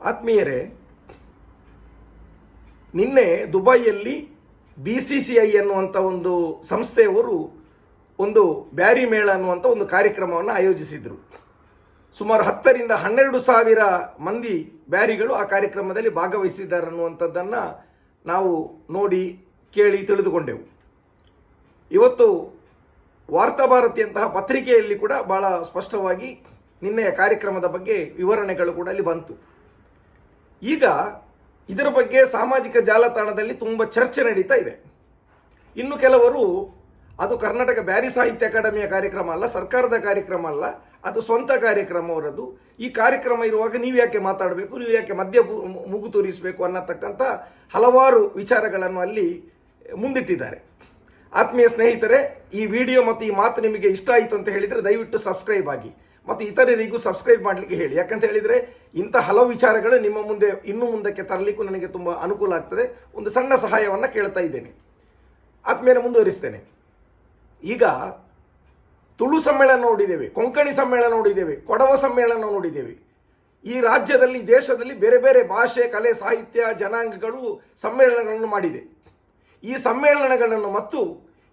ಆತ್ಮೀಯರೇ, ನಿನ್ನೆ ದುಬೈಯಲ್ಲಿ ಬಿ ಸಿ ಸಿ ಐ ಅನ್ನುವಂಥ ಒಂದು ಸಂಸ್ಥೆಯವರು ಒಂದು ಬ್ಯಾರಿ ಮೇಳ ಅನ್ನುವಂಥ ಒಂದು ಕಾರ್ಯಕ್ರಮವನ್ನು ಆಯೋಜಿಸಿದರು. ಸುಮಾರು ಹತ್ತರಿಂದ ಹನ್ನೆರಡು ಸಾವಿರ ಮಂದಿ ಬ್ಯಾರಿಗಳು ಆ ಕಾರ್ಯಕ್ರಮದಲ್ಲಿ ಭಾಗವಹಿಸಿದ್ದಾರೆ ಅನ್ನುವಂಥದ್ದನ್ನು ನಾವು ನೋಡಿ, ಕೇಳಿ ತಿಳಿದುಕೊಂಡೆವು. ಇವತ್ತು ವಾರ್ತಾಭಾರತಿಯಂತಹ ಪತ್ರಿಕೆಯಲ್ಲಿ ಕೂಡ ಭಾಳ ಸ್ಪಷ್ಟವಾಗಿ ನಿನ್ನೆಯ ಕಾರ್ಯಕ್ರಮದ ಬಗ್ಗೆ ವಿವರಣೆಗಳು ಕೂಡ ಅಲ್ಲಿ ಬಂತು. ಈಗ ಇದರ ಬಗ್ಗೆ ಸಾಮಾಜಿಕ ಜಾಲತಾಣದಲ್ಲಿ ತುಂಬ ಚರ್ಚೆ ನಡೀತಾ ಇದೆ. ಇನ್ನು ಕೆಲವರು ಅದು ಕರ್ನಾಟಕ ಬ್ಯಾರಿ ಸಾಹಿತ್ಯ ಅಕಾಡೆಮಿಯ ಕಾರ್ಯಕ್ರಮ ಅಲ್ಲ, ಸರ್ಕಾರದ ಕಾರ್ಯಕ್ರಮ ಅಲ್ಲ, ಅದು ಸ್ವಂತ ಕಾರ್ಯಕ್ರಮ ಅವರದ್ದು ಈ ಕಾರ್ಯಕ್ರಮ ಇರುವಾಗ ನೀವು ಯಾಕೆ ಮಾತಾಡಬೇಕು, ನೀವು ಯಾಕೆ ಮಧ್ಯ ಮುಗು ತೋರಿಸಬೇಕು ಅನ್ನತಕ್ಕಂಥ ಹಲವಾರು ವಿಚಾರಗಳನ್ನು ಅಲ್ಲಿ ಮುಂದಿಟ್ಟಿದ್ದಾರೆ. ಆತ್ಮೀಯ ಸ್ನೇಹಿತರೆ, ಈ ವಿಡಿಯೋ ಮತ್ತು ಈ ಮಾತು ನಿಮಗೆ ಇಷ್ಟ ಆಯಿತು ಅಂತ ಹೇಳಿದರೆ ದಯವಿಟ್ಟು ಸಬ್ಸ್ಕ್ರೈಬ್ ಆಗಿ. ಮತ್ತು ಇತರರಿಗೂ ಸಬ್ಸ್ಕ್ರೈಬ್ ಮಾಡಲಿಕ್ಕೆ ಹೇಳಿ. ಯಾಕಂತ ಹೇಳಿದರೆ ಇಂಥ ಹಲವು ವಿಚಾರಗಳು ನಿಮ್ಮ ಮುಂದೆ, ಇನ್ನು ಮುಂದಕ್ಕೆ ತರಲಿಕ್ಕೂ ನನಗೆ ತುಂಬ ಅನುಕೂಲ ಆಗ್ತದೆ. ಒಂದು ಸಣ್ಣ ಸಹಾಯವನ್ನು ಕೇಳ್ತಾ ಇದ್ದೇನೆ. ಆತ್ಮೇಲೆ ಮುಂದುವರಿಸ್ತೇನೆ. ಈಗ ತುಳು ಸಮ್ಮೇಳನ ನೋಡಿದ್ದೇವೆ, ಕೊಂಕಣಿ ಸಮ್ಮೇಳನ ನೋಡಿದ್ದೇವೆ, ಕೊಡವ ಸಮ್ಮೇಳನ ನೋಡಿದ್ದೇವೆ. ಈ ರಾಜ್ಯದಲ್ಲಿ, ದೇಶದಲ್ಲಿ ಬೇರೆ ಬೇರೆ ಭಾಷೆ, ಕಲೆ, ಸಾಹಿತ್ಯ, ಜನಾಂಗಗಳು ಸಮ್ಮೇಳನಗಳನ್ನು ಮಾಡಿದೆ. ಈ ಸಮ್ಮೇಳನಗಳನ್ನು ಮತ್ತು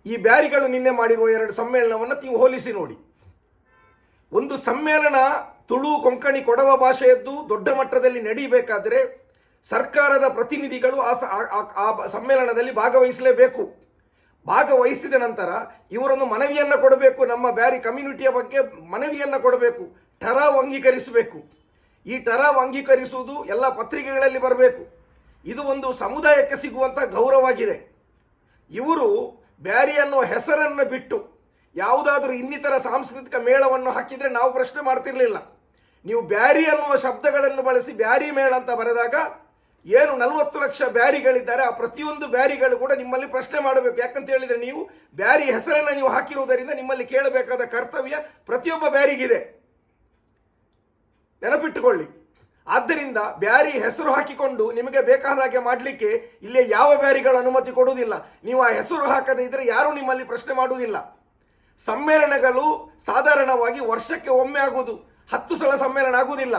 ಈ ಬ್ಯಾರಿಗಳು ನಿನ್ನೆ ಮಾಡಿರುವ ಎರಡು ಸಮ್ಮೇಳನವನ್ನು ನೀವು ಹೋಲಿಸಿ ನೋಡಿ. ಒಂದು ಸಮ್ಮೇಳನ ತುಳು ಕೊಂಕಣಿ ಕೊಡವ ಭಾಷೆಯದ್ದು ದೊಡ್ಡ ಮಟ್ಟದಲ್ಲಿ ನಡೀಬೇಕಾದರೆ ಸರ್ಕಾರದ ಪ್ರತಿನಿಧಿಗಳು ಆ ಸಮ್ಮೇಳನದಲ್ಲಿ ಭಾಗವಹಿಸಲೇಬೇಕು. ಭಾಗವಹಿಸಿದ ನಂತರ ಇವರೊಂದು ಮನವಿಯನ್ನು ಕೊಡಬೇಕು, ನಮ್ಮ ಬ್ಯಾರಿ ಕಮ್ಯುನಿಟಿಯ ಬಗ್ಗೆ ಮನವಿಯನ್ನು ಕೊಡಬೇಕು, ಟರಾವ್ ಅಂಗೀಕರಿಸಬೇಕು. ಈ ಟರಾವ್ ಅಂಗೀಕರಿಸುವುದು ಎಲ್ಲ ಪತ್ರಿಕೆಗಳಲ್ಲಿ ಬರಬೇಕು. ಇದು ಒಂದು ಸಮುದಾಯಕ್ಕೆ ಸಿಗುವಂಥ ಗೌರವವಾಗಿದೆ. ಇವರು ಬ್ಯಾರಿ ಅನ್ನೋ ಹೆಸರನ್ನು ಬಿಟ್ಟು ಯಾವುದಾದ್ರೂ ಇನ್ನಿತರ ಸಾಂಸ್ಕೃತಿಕ ಮೇಳವನ್ನು ಹಾಕಿದರೆ ನಾವು ಪ್ರಶ್ನೆ ಮಾಡ್ತಿರ್ಲಿಲ್ಲ. ನೀವು ಬ್ಯಾರಿ ಅನ್ನುವ ಶಬ್ದಗಳನ್ನು ಬಳಸಿ ಬ್ಯಾರಿ ಮೇಳ ಅಂತ ಬರೆದಾಗ ಏನು ನಲವತ್ತು ಲಕ್ಷ ಬ್ಯಾರಿಗಳಿದ್ದಾರೆ, ಆ ಪ್ರತಿಯೊಂದು ಬ್ಯಾರಿಗಳು ಕೂಡ ನಿಮ್ಮಲ್ಲಿ ಪ್ರಶ್ನೆ ಮಾಡಬೇಕು. ಯಾಕಂತ ಹೇಳಿದ್ರೆ ನೀವು ಬ್ಯಾರಿ ಹೆಸರನ್ನು ನೀವು ಹಾಕಿರುವುದರಿಂದ ನಿಮ್ಮಲ್ಲಿ ಕೇಳಬೇಕಾದ ಕರ್ತವ್ಯ ಪ್ರತಿಯೊಬ್ಬ ಬ್ಯಾರಿಗಿದೆ. ನೆನಪಿಟ್ಟುಕೊಳ್ಳಿ. ಆದ್ದರಿಂದ ಬ್ಯಾರಿ ಹೆಸರು ಹಾಕಿಕೊಂಡು ನಿಮಗೆ ಬೇಕಾದ ಹಾಗೆ ಮಾಡಲಿಕ್ಕೆ ಇಲ್ಲಿ ಯಾವ ಬ್ಯಾರಿಗಳು ಅನುಮತಿ ಕೊಡುವುದಿಲ್ಲ. ನೀವು ಆ ಹೆಸರು ಹಾಕದೇ ಇದ್ರೆ ಯಾರೂ ನಿಮ್ಮಲ್ಲಿ ಪ್ರಶ್ನೆ ಮಾಡುವುದಿಲ್ಲ. ಸಮ್ಮೇಳನಗಳು ಸಾಧಾರಣವಾಗಿ ವರ್ಷಕ್ಕೆ ಒಮ್ಮೆ ಆಗುವುದು. ಹತ್ತು ಸಲ ಸಮ್ಮೇಳನ ಆಗುವುದಿಲ್ಲ.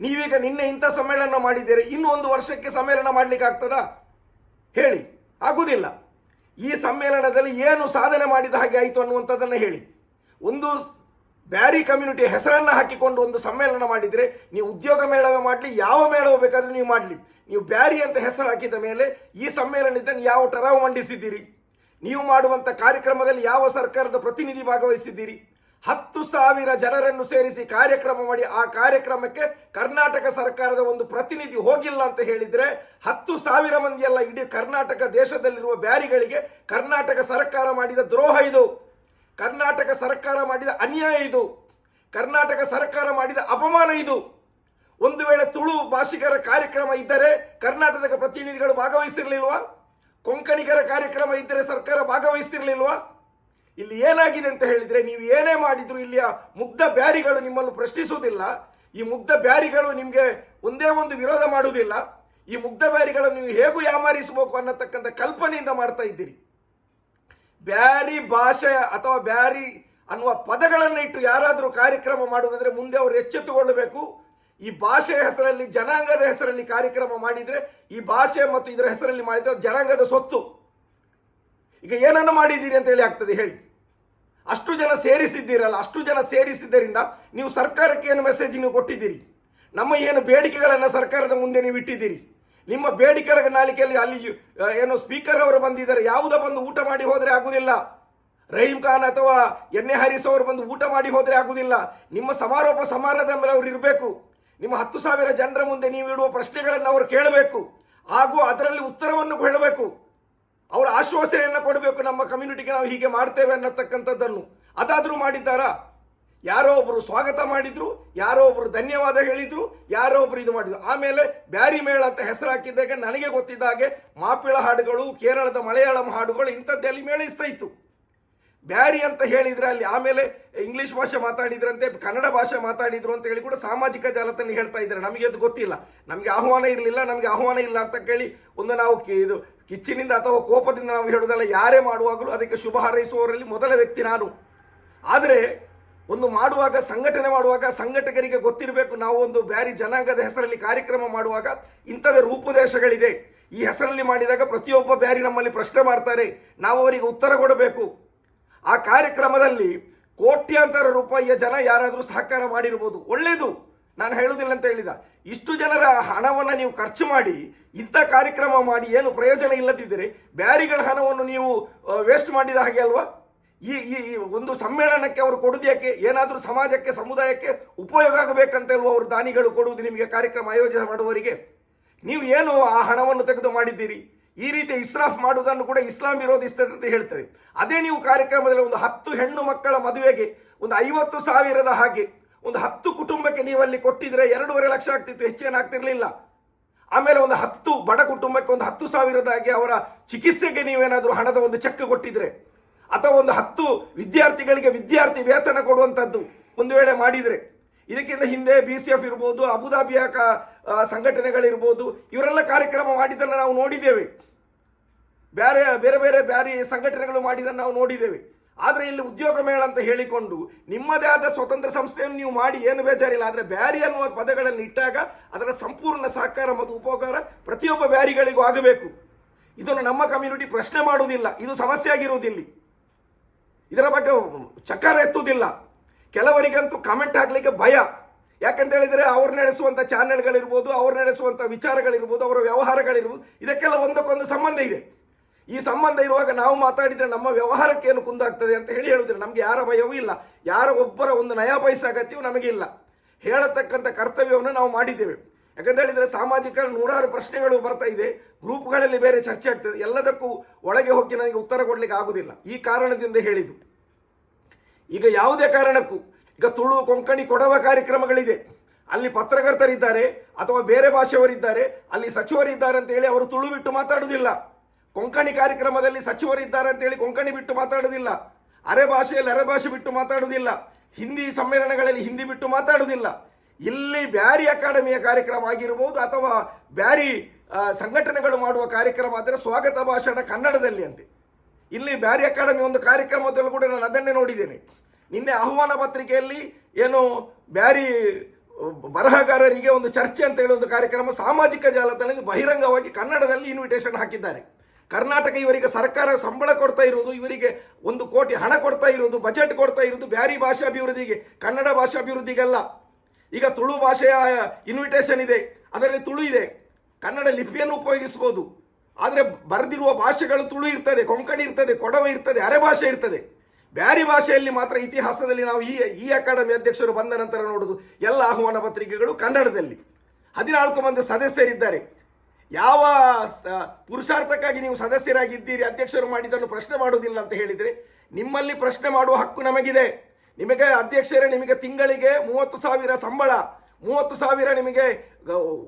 ನೀವೀಗ ನಿನ್ನೆ ಇಂಥ ಸಮ್ಮೇಳನ ಮಾಡಿದ್ದೀರಿ, ಇನ್ನೂ ಒಂದು ವರ್ಷಕ್ಕೆ ಸಮ್ಮೇಳನ ಮಾಡಲಿಕ್ಕೆ ಆಗ್ತದಾ? ಹೇಳಿ. ಆಗುವುದಿಲ್ಲ. ಈ ಸಮ್ಮೇಳನದಲ್ಲಿ ಏನು ಸಾಧನೆ ಮಾಡಿದ ಹಾಗೆ ಆಯಿತು ಅನ್ನುವಂಥದ್ದನ್ನು ಹೇಳಿ. ಒಂದು ಬ್ಯಾರಿ ಕಮ್ಯುನಿಟಿ ಹೆಸರನ್ನು ಹಾಕಿಕೊಂಡು ಒಂದು ಸಮ್ಮೇಳನ ಮಾಡಿದರೆ, ನೀವು ಉದ್ಯೋಗ ಮೇಳವೇ ಮಾಡಲಿ, ಯಾವ ಮೇಳವ ಬೇಕಾದರೂ ನೀವು ಮಾಡಲಿ. ನೀವು ಬ್ಯಾರಿ ಅಂತ ಹೆಸರು ಹಾಕಿದ ಮೇಲೆ ಈ ಸಮ್ಮೇಳನದಿಂದ ಯಾವ ಟರಾವು ಮಂಡಿಸಿದ್ದೀರಿ? ನೀವು ಮಾಡುವಂಥ ಕಾರ್ಯಕ್ರಮದಲ್ಲಿ ಯಾವ ಸರ್ಕಾರದ ಪ್ರತಿನಿಧಿ ಭಾಗವಹಿಸಿದ್ದೀರಿ? ಹತ್ತು ಸಾವಿರ ಜನರನ್ನು ಸೇರಿಸಿ ಕಾರ್ಯಕ್ರಮ ಮಾಡಿ, ಆ ಕಾರ್ಯಕ್ರಮಕ್ಕೆ ಕರ್ನಾಟಕ ಸರ್ಕಾರದ ಒಂದು ಪ್ರತಿನಿಧಿ ಹೋಗಿಲ್ಲ ಅಂತ ಹೇಳಿದ್ರೆ ಹತ್ತು ಸಾವಿರ ಮಂದಿ ಅಲ್ಲ ಇಡೀ ಕರ್ನಾಟಕ ದೇಶದಲ್ಲಿರುವ ಬ್ಯಾರಿಗಳಿಗೆ ಕರ್ನಾಟಕ ಸರ್ಕಾರ ಮಾಡಿದ ದ್ರೋಹ ಇದು. ಕರ್ನಾಟಕ ಸರ್ಕಾರ ಮಾಡಿದ ಅನ್ಯಾಯ ಇದು. ಕರ್ನಾಟಕ ಸರ್ಕಾರ ಮಾಡಿದ ಅಪಮಾನ ಇದು. ಒಂದು ವೇಳೆ ತುಳು ಭಾಷಿಕರ ಕಾರ್ಯಕ್ರಮ ಇದ್ದರೆ ಕರ್ನಾಟಕದ ಪ್ರತಿನಿಧಿಗಳು ಭಾಗವಹಿಸಿರಲಿಲ್ವಾ ಕೊಂಕಣಿಗರ ಕಾರ್ಯಕ್ರಮ ಇದ್ದರೆ ಸರ್ಕಾರ ಭಾಗವಹಿಸ್ತಿರ್ಲಿಲ್ವಾ? ಇಲ್ಲಿ ಏನಾಗಿದೆ ಅಂತ ಹೇಳಿದ್ರೆ ನೀವು ಏನೇ ಮಾಡಿದ್ರು ಇಲ್ಲಿಯ ಮುಗ್ಧ ಬ್ಯಾರಿಗಳು ನಿಮ್ಮನ್ನು ಪ್ರಶ್ನಿಸುವುದಿಲ್ಲ. ಈ ಮುಗ್ಧ ಬ್ಯಾರಿಗಳು ನಿಮಗೆ ಒಂದೇ ಒಂದು ವಿರೋಧ ಮಾಡುವುದಿಲ್ಲ. ಈ ಮುಗ್ಧ ಬ್ಯಾರಿಗಳನ್ನು ನೀವು ಹೇಗೂ ಯಾಮಾರಿಸಬೇಕು ಅನ್ನತಕ್ಕಂಥ ಕಲ್ಪನೆಯಿಂದ ಮಾಡ್ತಾ ಇದ್ದೀರಿ. ಬ್ಯಾರಿ ಭಾಷೆ ಅಥವಾ ಬ್ಯಾರಿ ಅನ್ನುವ ಪದಗಳನ್ನು ಇಟ್ಟು ಯಾರಾದರೂ ಕಾರ್ಯಕ್ರಮ ಮಾಡುವುದಾದ್ರೆ ಮುಂದೆ ಅವರು ಎಚ್ಚೆತ್ತುಕೊಳ್ಳಬೇಕು. ಈ ಭಾಷೆಯ ಹೆಸರಲ್ಲಿ, ಜನಾಂಗದ ಹೆಸರಲ್ಲಿ ಕಾರ್ಯಕ್ರಮ ಮಾಡಿದರೆ, ಈ ಭಾಷೆ ಮತ್ತು ಇದರ ಹೆಸರಲ್ಲಿ ಮಾಡಿದ ಜನಾಂಗದ ಸೊತ್ತು. ಈಗ ಏನನ್ನು ಮಾಡಿದ್ದೀರಿ ಅಂತ ಹೇಳಿ ಆಗ್ತದೆ, ಹೇಳಿ. ಅಷ್ಟು ಜನ ಸೇರಿಸಿದ್ದೀರಲ್ಲ, ಅಷ್ಟು ಜನ ಸೇರಿಸಿದ್ದರಿಂದ ನೀವು ಸರ್ಕಾರಕ್ಕೆ ಏನು ಮೆಸೇಜ್ ನೀವು ಕೊಟ್ಟಿದ್ದೀರಿ? ನಮ್ಮ ಏನು ಬೇಡಿಕೆಗಳನ್ನು ಸರ್ಕಾರದ ಮುಂದೆ ನೀವು ಇಟ್ಟಿದ್ದೀರಿ? ನಿಮ್ಮ ಬೇಡಿಕೆಗಳ ನಾಲಿಕೆಯಲ್ಲಿ ಅಲ್ಲಿ ಏನು ಸ್ಪೀಕರ್ ಅವರು ಬಂದಿದ್ದಾರೆ, ಯಾವುದೋ ಬಂದು ಊಟ ಮಾಡಿ ಹೋದರೆ ಆಗುವುದಿಲ್ಲ ರಹೀಂ ಖಾನ್ ಅಥವಾ ಎನ್ ಎ ಹರೀಸ್ ಅವರು ಬಂದು ಊಟ ಮಾಡಿ ಹೋದರೆ ಆಗುವುದಿಲ್ಲ ನಿಮ್ಮ ಸಮಾರೋಪ ಸಮಾರಂಭದಲ್ಲಿ ಅವರು ಇರಬೇಕು. ನಿಮ್ಮ ಹತ್ತು ಸಾವಿರ ಜನರ ಮುಂದೆ ನೀವು ಇಡುವ ಪ್ರಶ್ನೆಗಳನ್ನು ಅವರು ಕೇಳಬೇಕು. ಹಾಗೂ ಅದರಲ್ಲಿ ಉತ್ತರವನ್ನು ಹೇಳಬೇಕು. ಅವರ ಆಶ್ವಾಸನೆಯನ್ನು ಕೊಡಬೇಕು, ನಮ್ಮ ಕಮ್ಯುನಿಟಿಗೆ ನಾವು ಹೀಗೆ ಮಾಡ್ತೇವೆ ಅನ್ನತಕ್ಕಂಥದ್ದನ್ನು. ಅದಾದರೂ ಮಾಡಿದ್ದಾರಾ? ಯಾರೋ ಒಬ್ಬರು ಸ್ವಾಗತ ಮಾಡಿದ್ರು, ಯಾರೋ ಒಬ್ಬರು ಧನ್ಯವಾದ ಹೇಳಿದ್ರು, ಯಾರೋ ಒಬ್ಬರು ಇದು ಮಾಡಿದ್ರು. ಆಮೇಲೆ ಬ್ಯಾರಿ ಮೇಳ ಅಂತ ಹೆಸರು ಹಾಕಿದ್ದಾಗ ನನಗೆ ಗೊತ್ತಿದ್ದ ಹಾಗೆ ಮಾಪಿಳ ಹಾಡುಗಳು, ಕೇರಳದ ಮಲಯಾಳಂ ಹಾಡುಗಳು ಇಂಥದ್ದೆಲ್ಲಿ ಮೇಳಿಸ್ತಾ ಇತ್ತು. ಬ್ಯಾರಿ ಅಂತ ಹೇಳಿದ್ರೆ ಅಲ್ಲಿ ಆಮೇಲೆ ಇಂಗ್ಲಿಷ್ ಭಾಷೆ ಮಾತಾಡಿದ್ರಂತೆ, ಕನ್ನಡ ಭಾಷೆ ಮಾತಾಡಿದ್ರು ಅಂತ ಹೇಳಿ ಕೂಡ ಸಾಮಾಜಿಕ ಜಾಲತಾಣ ಹೇಳ್ತಾ ಇದ್ದಾರೆ. ನಮಗೆ ಅದು ಗೊತ್ತಿಲ್ಲ. ನಮಗೆ ಆಹ್ವಾನ ಇರಲಿಲ್ಲ, ನಮಗೆ ಆಹ್ವಾನ ಇಲ್ಲ ಅಂತ ಕೇಳಿ ಒಂದು ನಾವು ಇದು ಕಿಚ್ಚಿನಿಂದ ಅಥವಾ ಕೋಪದಿಂದ ನಾವು ಹೇಳುವುದಲ್ಲ, ಯಾರೇ ಮಾಡುವಾಗಲೂ ಅದಕ್ಕೆ ಶುಭ ಹಾರೈಸುವವರಲ್ಲಿ ಮೊದಲ ವ್ಯಕ್ತಿ ನಾನು. ಆದರೆ, ಒಂದು ಮಾಡುವಾಗ, ಸಂಘಟನೆ ಮಾಡುವಾಗ, ಸಂಘಟಕರಿಗೆ ಗೊತ್ತಿರಬೇಕು, ನಾವು ಒಂದು ಬ್ಯಾರಿ ಜನಾಂಗದ ಹೆಸರಲ್ಲಿ ಕಾರ್ಯಕ್ರಮ ಮಾಡುವಾಗ ಇಂಥದೇ ರೂಪುದೇಶಗಳಿದೆ. ಈ ಹೆಸರಲ್ಲಿ ಮಾಡಿದಾಗ ಪ್ರತಿಯೊಬ್ಬ ಬ್ಯಾರಿ ನಮ್ಮಲ್ಲಿ ಪ್ರಶ್ನೆ ಮಾಡ್ತಾರೆ, ನಾವು ಅವರಿಗೆ ಉತ್ತರ ಕೊಡಬೇಕು. ಆ ಕಾರ್ಯಕ್ರಮದಲ್ಲಿ ಕೋಟ್ಯಾಂತರ ರೂಪಾಯಿಯ ಜನ ಯಾರಾದರೂ ಸಹಕಾರ ಮಾಡಿರ್ಬೋದು. ಒಳ್ಳೆಯದು ನಾನು ಹೇಳುವುದಿಲ್ಲ ಅಂತ ಹೇಳಿದ. ಇಷ್ಟು ಜನರ ಹಣವನ್ನು ನೀವು ಖರ್ಚು ಮಾಡಿ, ಇಂಥ ಕಾರ್ಯಕ್ರಮ ಮಾಡಿ ಏನು ಪ್ರಯೋಜನ ಇಲ್ಲದಿದ್ದರೆ ಬ್ಯಾರಿಗಳ ಹಣವನ್ನು ನೀವು ವೇಸ್ಟ್ ಮಾಡಿದ ಹಾಗೆ ಅಲ್ವಾ? ಈ ಈ ಒಂದು ಸಮ್ಮೇಳನಕ್ಕೆ ಅವರು ಕೊಡುವುದಕ್ಕೆ ಏನಾದರೂ ಸಮಾಜಕ್ಕೆ, ಸಮುದಾಯಕ್ಕೆ ಉಪಯೋಗ ಆಗಬೇಕಂತ ಅಲ್ವಾ ಅವರು ದಾನಿಗಳು ಕೊಡುವುದು ನಿಮಗೆ ಕಾರ್ಯಕ್ರಮ ಆಯೋಜನೆ ಮಾಡುವವರಿಗೆ? ನೀವು ಏನು ಆ ಹಣವನ್ನು ತೆಗೆದು ಮಾಡಿದ್ದೀರಿ? ಈ ರೀತಿ ಇಸ್ರಾಫ್ ಮಾಡುವುದನ್ನು ಕೂಡ ಇಸ್ಲಾಂ ವಿರೋಧಿಸ್ತದೆ ಅಂತ ಹೇಳ್ತಾರೆ. ಅದೇ ನೀವು ಕಾರ್ಯಕ್ರಮದಲ್ಲಿ ಒಂದು ಹತ್ತು ಹೆಣ್ಣು ಮಕ್ಕಳ ಮದುವೆಗೆ, ಒಂದು ಐವತ್ತು ಸಾವಿರದ ಹಾಗೆ ಒಂದು ಹತ್ತು ಕುಟುಂಬಕ್ಕೆ ನೀವಲ್ಲಿ ಕೊಟ್ಟಿದ್ರೆ ಎರಡೂವರೆ ಲಕ್ಷ ಆಗ್ತಿತ್ತು ಹೆಚ್ಚೇನಾಗ್ತಿರ್ಲಿಲ್ಲ ಆಮೇಲೆ ಒಂದು ಹತ್ತು ಬಡ ಕುಟುಂಬಕ್ಕೆ ಒಂದು ಹತ್ತು ಸಾವಿರದಾಗಿ ಅವರ ಚಿಕಿತ್ಸೆಗೆ ನೀವೇನಾದರೂ ಹಣದ ಒಂದು ಚೆಕ್ ಕೊಟ್ಟಿದ್ರೆ, ಅಥವಾ ಒಂದು ಹತ್ತು ವಿದ್ಯಾರ್ಥಿಗಳಿಗೆ ವಿದ್ಯಾರ್ಥಿ ವೇತನ ಕೊಡುವಂಥದ್ದು ಒಂದು ವೇಳೆ ಮಾಡಿದರೆ, ಇದಕ್ಕಿಂತ ಹಿಂದೆ ಬಿ ಸಿ ಎಫ್ ಇರ್ಬೋದು, ಅಬುದಾಬಿಯ ಸಂಘಟನೆಗಳಿರ್ಬೋದು, ಇವರೆಲ್ಲ ಕಾರ್ಯಕ್ರಮ ಮಾಡಿದ್ದನ್ನು ನಾವು ನೋಡಿದ್ದೇವೆ. ಬೇರೆ ಬೇರೆ ಬೇರೆ ಬೇರೆ ಸಂಘಟನೆಗಳು ಮಾಡಿದ್ದನ್ನು ನಾವು ನೋಡಿದ್ದೇವೆ. ಆದರೆ ಇಲ್ಲಿ ಉದ್ಯೋಗ ಮೇಳ ಅಂತ ಹೇಳಿಕೊಂಡು ನಿಮ್ಮದೇ ಆದ ಸ್ವತಂತ್ರ ಸಂಸ್ಥೆಯನ್ನು ನೀವು ಮಾಡಿ ಏನು ಬೇಜಾರಿಲ್ಲ. ಆದರೆ ಬ್ಯಾರಿ ಅನ್ನುವ ಪದಗಳನ್ನು ಇಟ್ಟಾಗ ಅದರ ಸಂಪೂರ್ಣ ಸಹಕಾರ ಮತ್ತು ಉಪಕಾರ ಪ್ರತಿಯೊಬ್ಬ ಬ್ಯಾರಿಗಳಿಗೂ ಆಗಬೇಕು. ಇದನ್ನು ನಮ್ಮ ಕಮ್ಯುನಿಟಿ ಪ್ರಶ್ನೆ ಮಾಡುವುದಿಲ್ಲ. ಇದು ಸಮಸ್ಯೆ ಆಗಿರುವುದಿಲ್ಲ ಇದರ ಬಗ್ಗೆ ಚಕ್ಕರ ಎತ್ತುವುದಿಲ್ಲ. ಕೆಲವರಿಗಂತೂ ಕಮೆಂಟ್ ಹಾಕ್ಲಿಕ್ಕೆ ಭಯ. ಯಾಕಂತ ಹೇಳಿದರೆ ಅವ್ರು ನಡೆಸುವಂಥ ಚಾನೆಲ್ಗಳಿರ್ಬೋದು ಅವ್ರು ನಡೆಸುವಂಥ ವಿಚಾರಗಳಿರ್ಬೋದು, ಅವರ ವ್ಯವಹಾರಗಳಿರ್ಬೋದು, ಇದಕ್ಕೆಲ್ಲ ಒಂದಕ್ಕೊಂದು ಸಂಬಂಧ ಇದೆ. ಈ ಸಂಬಂಧ ಇರುವಾಗ ನಾವು ಮಾತಾಡಿದರೆ ನಮ್ಮ ವ್ಯವಹಾರಕ್ಕೆ ಏನು ಕುಂದಾಗ್ತದೆ ಅಂತ ಹೇಳಿ ಹೇಳುವುದಿಲ್ಲ ನಮಗೆ ಯಾರ ಭಯವೂ ಇಲ್ಲ. ಯಾರ ಒಬ್ಬರ ಒಂದು ನಯಾ ಪೈಸೆ ಅಗತ್ಯವೂ ನಮಗಿಲ್ಲ ಹೇಳತಕ್ಕಂಥ ಕರ್ತವ್ಯವನ್ನು ನಾವು ಮಾಡಿದ್ದೇವೆ. ಯಾಕಂತ ಹೇಳಿದರೆ ಸಾಮಾಜಿಕ ನೂರಾರು ಪ್ರಶ್ನೆಗಳು ಬರ್ತಾ ಇದೆ. ಗ್ರೂಪ್ಗಳಲ್ಲಿ ಬೇರೆ ಚರ್ಚೆ ಆಗ್ತದೆ. ಎಲ್ಲದಕ್ಕೂ ಒಳಗೆ ಹೋಗಿ ನನಗೆ ಉತ್ತರ ಕೊಡಲಿಕ್ಕೆ ಆಗುವುದಿಲ್ಲ ಈ ಕಾರಣದಿಂದ ಹೇಳಿದ್ದು. ಈಗ ಯಾವುದೇ ಕಾರಣಕ್ಕೂ, ಈಗ ತುಳು, ಕೊಂಕಣಿ, ಕೊಡವ ಕಾರ್ಯಕ್ರಮಗಳಿದೆ. ಅಲ್ಲಿ ಪತ್ರಕರ್ತರಿದ್ದಾರೆ ಅಥವಾ ಬೇರೆ ಭಾಷೆಯವರಿದ್ದಾರೆ. ಅಲ್ಲಿ ಸಚಿವರಿದ್ದಾರೆ ಅಂತ ಹೇಳಿ ಅವರು ತುಳು ಬಿಟ್ಟು ಮಾತಾಡುವುದಿಲ್ಲ. ಕೊಂಕಣಿ ಕಾರ್ಯಕ್ರಮದಲ್ಲಿ ಸಚಿವರಿದ್ದಾರೆ ಅಂತ ಹೇಳಿ ಕೊಂಕಣಿ ಬಿಟ್ಟು ಮಾತಾಡುವುದಿಲ್ಲ. ಅರೆ ಭಾಷೆಯಲ್ಲಿ ಅರೆ ಭಾಷೆ ಬಿಟ್ಟು ಮಾತಾಡುವುದಿಲ್ಲ. ಹಿಂದಿ ಸಮ್ಮೇಳನಗಳಲ್ಲಿ ಹಿಂದಿ ಬಿಟ್ಟು ಮಾತಾಡುವುದಿಲ್ಲ. ಇಲ್ಲಿ ಬ್ಯಾರಿ ಅಕಾಡೆಮಿಯ ಕಾರ್ಯಕ್ರಮ ಆಗಿರ್ಬೋದು ಅಥವಾ ಬ್ಯಾರಿ ಸಂಘಟನೆಗಳು ಮಾಡುವ ಕಾರ್ಯಕ್ರಮ ಆದರೆ ಸ್ವಾಗತ ಭಾಷಣ ಕನ್ನಡದಲ್ಲಿ ಅಂತೆ. ಇಲ್ಲಿ ಬ್ಯಾರಿ ಅಕಾಡೆಮಿ ಒಂದು ಕಾರ್ಯಕ್ರಮದಲ್ಲೂ ಕೂಡ ನಾನು ಅದನ್ನೇ ನೋಡಿದ್ದೇನೆ. ನಿನ್ನೆ ಆಹ್ವಾನ ಪತ್ರಿಕೆಯಲ್ಲಿ ಏನು ಬ್ಯಾರಿ, ಬರಹಗಾರರಿಗೆ ಒಂದು ಚರ್ಚೆ ಅಂತ ಹೇಳಿ ಒಂದು ಕಾರ್ಯಕ್ರಮ ಸಾಮಾಜಿಕ ಜಾಲತಾಣದಲ್ಲಿ ಬಹಿರಂಗವಾಗಿ ಕನ್ನಡದಲ್ಲಿ ಇನ್ವಿಟೇಷನ್ ಹಾಕಿದ್ದಾರೆ. ಕರ್ನಾಟಕ ಇವರಿಗೆ ಸರ್ಕಾರ ಸಂಬಳ ಕೊಡ್ತಾ ಇರೋದು ಇವರಿಗೆ ಒಂದು ಕೋಟಿ ಹಣ ಕೊಡ್ತಾ ಇರೋದು ಬಜೆಟ್ ಕೊಡ್ತಾ ಇರುವುದು ಬ್ಯಾರಿ ಭಾಷಾ ಅಭಿವೃದ್ಧಿಗೆ, ಕನ್ನಡ ಭಾಷಾ ಅಭಿವೃದ್ಧಿಗೆಲ್ಲ. ಈಗ ತುಳು ಭಾಷೆಯ ಇನ್ವಿಟೇಷನ್ ಇದೆ, ಅದರಲ್ಲಿ ತುಳು ಇದೆ. ಕನ್ನಡ ಲಿಪಿಯನ್ನು ಉಪಯೋಗಿಸ್ಬೋದು. ಆದರೆ ಬರೆದಿರುವ ಭಾಷೆಗಳು ತುಳು ಇರ್ತದೆ, ಕೊಂಕಣಿ ಇರ್ತದೆ, ಕೊಡವ ಇರ್ತದೆ, ಅರೆ ಭಾಷೆ ಇರ್ತದೆ. ಬ್ಯಾರಿ ಭಾಷೆಯಲ್ಲಿ ಮಾತ್ರ ಇತಿಹಾಸದಲ್ಲಿ ನಾವು ಈ ಈ ಅಕಾಡೆಮಿ ಅಧ್ಯಕ್ಷರು ಬಂದ ನಂತರ ನೋಡೋದು ಎಲ್ಲ ಆಹ್ವಾನ ಪತ್ರಿಕೆಗಳು ಕನ್ನಡದಲ್ಲಿ. ಹದಿನಾಲ್ಕು ಮಂದಿ ಸದಸ್ಯರಿದ್ದಾರೆ. ಯಾವ ಪುರುಷಾರ್ಥಕ್ಕಾಗಿ ನೀವು ಸದಸ್ಯರಾಗಿದ್ದೀರಿ, ಅಧ್ಯಕ್ಷರು ಮಾಡಿದ್ದನ್ನು ಪ್ರಶ್ನೆ ಮಾಡುವುದಿಲ್ಲ ಅಂತ ಹೇಳಿದರೆ, ನಿಮ್ಮಲ್ಲಿ ಪ್ರಶ್ನೆ ಮಾಡುವ ಹಕ್ಕು ನಮಗಿದೆ. ನಿಮಗೆ ಅಧ್ಯಕ್ಷರೇ ನಿಮಗೆ ತಿಂಗಳಿಗೆ ಮೂವತ್ತು ಸಾವಿರ ಸಂಬಳ, ಮೂವತ್ತು ಸಾವಿರ ನಿಮಗೆ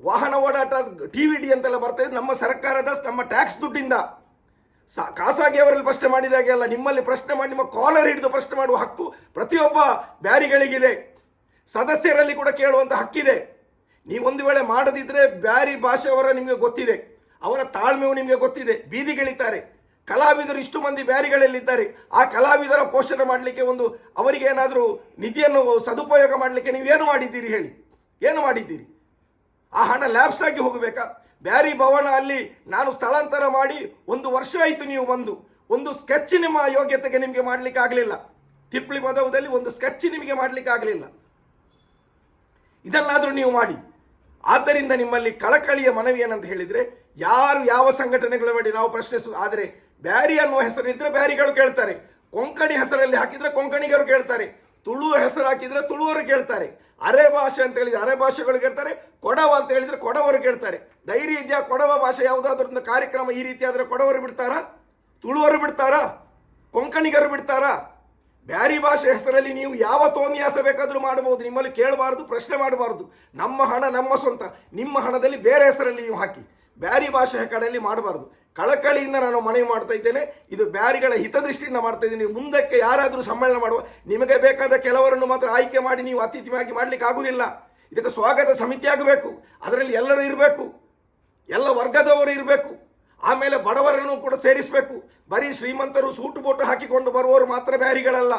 ವಾಹನ ಓಡಾಟ, ಟಿ ವಿ ಡಿ ಅಂತೆಲ್ಲ ಬರ್ತದೆ ನಮ್ಮ ಸರ್ಕಾರದ, ನಮ್ಮ ಟ್ಯಾಕ್ಸ್ ದುಡ್ಡಿಂದ. ಸಾ ಖಾಸಗಿಯವರಲ್ಲಿ ಪ್ರಶ್ನೆ ಮಾಡಿದಾಗೆ ಅಲ್ಲ, ನಿಮ್ಮಲ್ಲಿ ಪ್ರಶ್ನೆ ಮಾಡಿ, ನಿಮ್ಮ ಕಾಲರ್ ಹಿಡಿದು ಪ್ರಶ್ನೆ ಮಾಡುವ ಹಕ್ಕು ಪ್ರತಿಯೊಬ್ಬ ಬ್ಯಾರಿಗಳಿಗಿದೆ. ಸದಸ್ಯರಲ್ಲಿ ಕೂಡ ಕೇಳುವಂಥ ಹಕ್ಕಿದೆ. ನೀವು ಒಂದು ವೇಳೆ ಮಾಡದಿದ್ರೆ ಬ್ಯಾರಿ ಭಾಷೆಯವರ ನಿಮಗೆ ಗೊತ್ತಿದೆ. ಅವರ ತಾಳ್ಮೆಯು ನಿಮಗೆ ಗೊತ್ತಿದೆ. ಬೀದಿಗಳಿದ್ದಾರೆ. ಕಲಾವಿದರು ಇಷ್ಟು ಮಂದಿ ಬ್ಯಾರಿಗಳಲ್ಲಿದ್ದಾರೆ. ಆ ಕಲಾವಿದರ ಪೋಷಣೆ ಮಾಡಲಿಕ್ಕೆ ಒಂದು ಅವರಿಗೆ ಏನಾದರೂ ನಿಧಿಯನ್ನು ಸದುಪಯೋಗ ಮಾಡಲಿಕ್ಕೆ ನೀವೇನು ಮಾಡಿದ್ದೀರಿ ಹೇಳಿ. ಏನು ಮಾಡಿದ್ದೀರಿ? ಆ ಹಣ ಲ್ಯಾಬ್ಸ್ ಆಗಿ ಹೋಗಬೇಕಾ? ಬ್ಯಾರಿ ಭವನ ಅಲ್ಲಿ ನಾನು ಸ್ಥಳಾಂತರ ಮಾಡಿ ಒಂದು ವರ್ಷ ಆಯಿತು ನೀವು ಬಂದು. ಒಂದು ಸ್ಕೆಚ್ ನಿಮ್ಮ ಯೋಗ್ಯತೆಗೆ ನಿಮಗೆ ಮಾಡಲಿಕ್ಕೆ ಆಗಲಿಲ್ಲ. ತಿಪ್ಪಳಿ ಪದವದಲ್ಲಿ ಒಂದು ಸ್ಕೆಚ್ ನಿಮಗೆ ಮಾಡಲಿಕ್ಕೆ ಆಗಲಿಲ್ಲ. ಇದನ್ನಾದರೂ ನೀವು ಮಾಡಿ. ಆದ್ದರಿಂದ ನಿಮ್ಮಲ್ಲಿ ಕಳಕಳಿಯ ಮನವಿ ಏನಂತ ಹೇಳಿದರೆ, ಯಾರು ಯಾವ ಸಂಘಟನೆಗಳ ಮಾಡಿ ನಾವು ಪ್ರಶ್ನಿಸು ಆದರೆ ಬ್ಯಾರಿ ಅನ್ನುವ ಹೆಸರಿದ್ರೆ ಬ್ಯಾರಿಗಳು ಕೇಳ್ತಾರೆ. ಕೊಂಕಣಿ ಹೆಸರಲ್ಲಿ ಹಾಕಿದ್ರೆ ಕೊಂಕಣಿಗರು ಕೇಳ್ತಾರೆ. ತುಳು ಹೆಸರು ಹಾಕಿದ್ರೆ ತುಳುವರು ಕೇಳ್ತಾರೆ. ಅರೆ ಭಾಷೆ ಅಂತ ಹೇಳಿದ್ರೆ ಅರೆ ಭಾಷೆಗಳು ಕೇಳ್ತಾರೆ. ಕೊಡವ ಅಂತ ಹೇಳಿದ್ರೆ ಕೊಡವರು ಕೇಳ್ತಾರೆ. ಧೈರ್ಯ ಇದೆಯಾ ಕೊಡವ ಭಾಷೆ ಯಾವುದಾದ್ರೂ ಒಂದು ಕಾರ್ಯಕ್ರಮ ಈ ರೀತಿ ಆದರೆ ಕೊಡವರು ಬಿಡ್ತಾರಾ? ತುಳುವರು ಬಿಡ್ತಾರಾ? ಕೊಂಕಣಿಗರು ಬಿಡ್ತಾರಾ? ಬ್ಯಾರಿ ಭಾಷೆ ಹೆಸರಲ್ಲಿ ನೀವು ಯಾವ ತೋನ್ಯಾಸ ಬೇಕಾದರೂ ಮಾಡಬಹುದು. ನಿಮ್ಮಲ್ಲಿ ಕೇಳಬಾರದು, ಪ್ರಶ್ನೆ ಮಾಡಬಾರದು. ನಮ್ಮ ಹಣ ನಮ್ಮ ಸ್ವಂತ. ನಿಮ್ಮ ಹಣದಲ್ಲಿ ಬೇರೆ ಹೆಸರಲ್ಲಿ ನೀವು ಹಾಕಿ. ಬ್ಯಾರಿ ಭಾಷೆ ಕಡೆಯಲ್ಲಿ ಮಾಡಬಾರದು. ಕಳಕಳಿಯಿಂದ ನಾನು ಮನವಿ ಮಾಡ್ತಾ ಇದ್ದೇನೆ. ಇದು ಬ್ಯಾರಿಗಳ ಹಿತದೃಷ್ಟಿಯಿಂದ ಮಾಡ್ತಾ ಇದ್ದೀನಿ. ಮುಂದಕ್ಕೆ ಯಾರಾದರೂ ಸಮ್ಮೇಳನ ಮಾಡುವ, ನಿಮಗೆ ಬೇಕಾದ ಕೆಲವರನ್ನು ಮಾತ್ರ ಆಯ್ಕೆ ಮಾಡಿ ನೀವು ಅತಿಥಿಯಾಗಿ ಮಾಡಲಿಕ್ಕೆ ಆಗುವುದಿಲ್ಲ. ಇದಕ್ಕೆ ಸ್ವಾಗತ ಸಮಿತಿ ಆಗಬೇಕು ಅದರಲ್ಲಿ ಎಲ್ಲರೂ ಇರಬೇಕು. ಎಲ್ಲ ವರ್ಗದವರು ಇರಬೇಕು. ಆಮೇಲೆ ಬಡವರನ್ನು ಕೂಡ ಸೇರಿಸಬೇಕು. ಬರೀ ಶ್ರೀಮಂತರು ಸೂಟು ಬೋಟು ಹಾಕಿಕೊಂಡು ಬರುವವರು ಮಾತ್ರ ಬ್ಯಾರಿಗಳಲ್ಲ.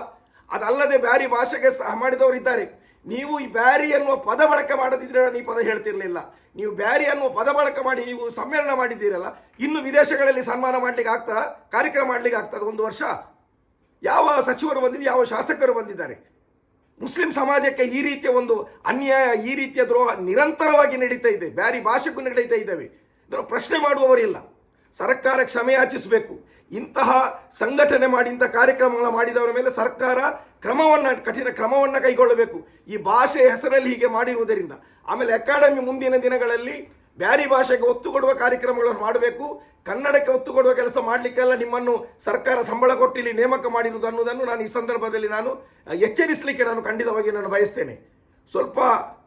ಅದಲ್ಲದೆ ಬ್ಯಾರಿ ಭಾಷೆಗೆ ಸಹ ಮಾಡಿದವರು ಇದ್ದಾರೆ. ನೀವು ಈ ಬ್ಯಾರಿ ಅನ್ನುವ ಪದ ಬಳಕೆ ಮಾಡದಿದ್ರೆ ನಾನು ಪದ ಹೇಳ್ತಿರಲಿಲ್ಲ. ನೀವು ಬ್ಯಾರಿ ಅನ್ನುವ ಪದ ಬಳಕೆ ಮಾಡಿ ನೀವು ಸಮ್ಮೇಳನ ಮಾಡಿದ್ದೀರಲ್ಲ, ಇನ್ನು ವಿದೇಶಗಳಲ್ಲಿ ಸನ್ಮಾನ ಮಾಡ್ಲಿಕ್ಕೆ ಆಗ್ತಾ, ಕಾರ್ಯಕ್ರಮ ಮಾಡ್ಲಿಕ್ಕೆ ಆಗ್ತದೆ ಒಂದು ವರ್ಷ. ಯಾವ ಸಚಿವರು ಬಂದಿದ್ದು ಯಾವ ಶಾಸಕರು ಬಂದಿದ್ದಾರೆ. ಮುಸ್ಲಿಂ ಸಮಾಜಕ್ಕೆ ಈ ರೀತಿಯ ಒಂದು ಅನ್ಯಾಯ, ಈ ರೀತಿಯ ದ್ರೋಹ ನಿರಂತರವಾಗಿ ನಡೀತಾ ಇದೆ. ಬ್ಯಾರಿ ಭಾಷೆಗೂ ನಡೀತಾ ಇದ್ದಾವೆ. ಇದರ ಪ್ರಶ್ನೆ ಮಾಡುವವರಿಲ್ಲ. ಸರ್ಕಾರ ಕ್ಷಮೆ ಯಾಚಿಸಬೇಕು. ಇಂತಹ ಸಂಘಟನೆ ಮಾಡಿ, ಇಂಥ ಕಾರ್ಯಕ್ರಮಗಳ ಮಾಡಿದವರ ಮೇಲೆ ಸರ್ಕಾರ ಕ್ರಮವನ್ನು, ಕಠಿಣ ಕ್ರಮವನ್ನು ಕೈಗೊಳ್ಳಬೇಕು. ಈ ಭಾಷೆ ಹೆಸರಲ್ಲಿ ಹೀಗೆ ಮಾಡಿರುವುದರಿಂದ. ಆಮೇಲೆ ಅಕಾಡೆಮಿ ಮುಂದಿನ ದಿನಗಳಲ್ಲಿ ಬ್ಯಾರಿ ಭಾಷೆಗೆ ಒತ್ತು ಕೊಡುವ ಕಾರ್ಯಕ್ರಮಗಳನ್ನು ಮಾಡಬೇಕು. ಕನ್ನಡಕ್ಕೆ ಒತ್ತು ಕೊಡುವ ಕೆಲಸ ಮಾಡಲಿಕ್ಕೆಲ್ಲ ನಿಮ್ಮನ್ನು ಸರ್ಕಾರ ಸಂಬಳ ಕೊಟ್ಟು ಇಲ್ಲಿ ನೇಮಕ ಮಾಡಿರುವುದು ಅನ್ನೋದನ್ನು ನಾನು ಈ ಸಂದರ್ಭದಲ್ಲಿ ನಾನು ಎಚ್ಚರಿಸಲಿಕ್ಕೆ ನಾನು ಖಂಡಿತವಾಗಿ ನಾನು ಬಯಸ್ತೇನೆ. ಸ್ವಲ್ಪ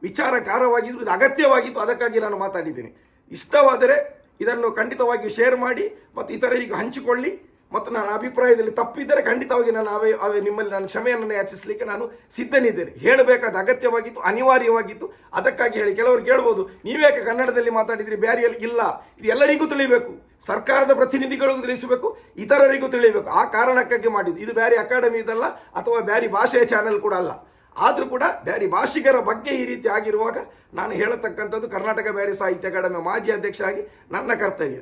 ವಿಚಾರಕಾರವಾಗಿದ್ದು, ಇದು ಅಗತ್ಯವಾಗಿತ್ತು, ಅದಕ್ಕಾಗಿ ನಾನು ಮಾತಾಡಿದ್ದೇನೆ. ಇಷ್ಟವಾದರೆ ಇದನ್ನು ಖಂಡಿತವಾಗಿ ಶೇರ್ ಮಾಡಿ ಮತ್ತು ಇತರರಿಗೆ ಹಂಚಿಕೊಳ್ಳಿ. ಮತ್ತು ನನ್ನ ಅಭಿಪ್ರಾಯದಲ್ಲಿ ತಪ್ಪಿದ್ದರೆ ಖಂಡಿತವಾಗಿ ನಾನು ಅವೇ ಅವೇ ನಿಮ್ಮಲ್ಲಿ ನಾನು ಕ್ಷಮೆಯನ್ನು ಯಾಚಿಸಲಿಕ್ಕೆ ನಾನು ಸಿದ್ಧನಿದ್ದೇನೆ. ಹೇಳಬೇಕಾದ ಅಗತ್ಯವಾಗಿತ್ತು, ಅನಿವಾರ್ಯವಾಗಿತ್ತು. ಅದಕ್ಕಾಗಿ ಹೇಳಿ, ಕೆಲವರು ಕೇಳ್ಬೋದು ನೀವೇಕೆ ಕನ್ನಡದಲ್ಲಿ ಮಾತಾಡಿದ್ರಿ ಬ್ಯಾರಿಯಲ್ಲಿ ಇಲ್ಲ. ಇದು ಎಲ್ಲರಿಗೂ ತಿಳಿಬೇಕು. ಸರ್ಕಾರದ ಪ್ರತಿನಿಧಿಗಳಿಗೂ ತಿಳಿಸಬೇಕು, ಇತರರಿಗೂ ತಿಳಿಬೇಕು. ಆ ಕಾರಣಕ್ಕಾಗಿ ಮಾಡಿದ್ದು. ಇದು ಬ್ಯಾರಿ ಅಕಾಡೆಮಿ ಇದಲ್ಲ, ಅಥವಾ ಬ್ಯಾರಿ ಭಾಷೆಯ ಚಾನೆಲ್ ಕೂಡ ಅಲ್ಲ. ಆದರೂ ಕೂಡ ಬ್ಯಾರಿ ಭಾಷಿಗರ ಬಗ್ಗೆ ಈ ರೀತಿ ಆಗಿರುವಾಗ ನಾನು ಹೇಳತಕ್ಕಂಥದ್ದು ಕರ್ನಾಟಕ ಬ್ಯಾರಿ ಸಾಹಿತ್ಯ ಅಕಾಡೆಮಿ ಮಾಜಿ ಅಧ್ಯಕ್ಷರಾಗಿ ನನ್ನ ಕರ್ತವ್ಯ.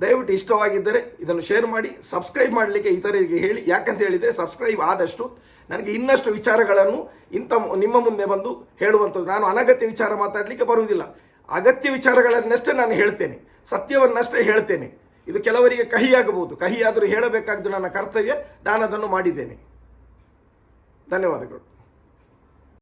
ದಯವಿಟ್ಟು ಇಷ್ಟವಾಗಿದ್ದರೆ ಇದನ್ನು ಶೇರ್ ಮಾಡಿ, ಸಬ್ಸ್ಕ್ರೈಬ್ ಮಾಡಲಿಕ್ಕೆ ಇತರರಿಗೆ ಹೇಳಿ. ಯಾಕಂತ ಹೇಳಿದರೆ ಸಬ್ಸ್ಕ್ರೈಬ್ ಆದಷ್ಟು ನನಗೆ ಇನ್ನಷ್ಟು ವಿಚಾರಗಳನ್ನು ಇಂಥ ನಿಮ್ಮ ಮುಂದೆ ಬಂದು ಹೇಳುವಂಥದ್ದು. ನಾನು ಅನಗತ್ಯ ವಿಚಾರ ಮಾತಾಡಲಿಕ್ಕೆ ಬರುವುದಿಲ್ಲ. ಅಗತ್ಯ ವಿಚಾರಗಳನ್ನಷ್ಟೇ ನಾನು ಹೇಳ್ತೇನೆ. ಸತ್ಯವನ್ನಷ್ಟೇ ಹೇಳ್ತೇನೆ. ಇದು ಕೆಲವರಿಗೆ ಕಹಿಯಾಗಬಹುದು. ಕಹಿಯಾದರೂ ಹೇಳಬೇಕಾದ್ದು ನನ್ನ ಕರ್ತವ್ಯ. ನಾನು ಅದನ್ನು ಮಾಡಿದ್ದೇನೆ. ಧನ್ಯವಾದಗಳು.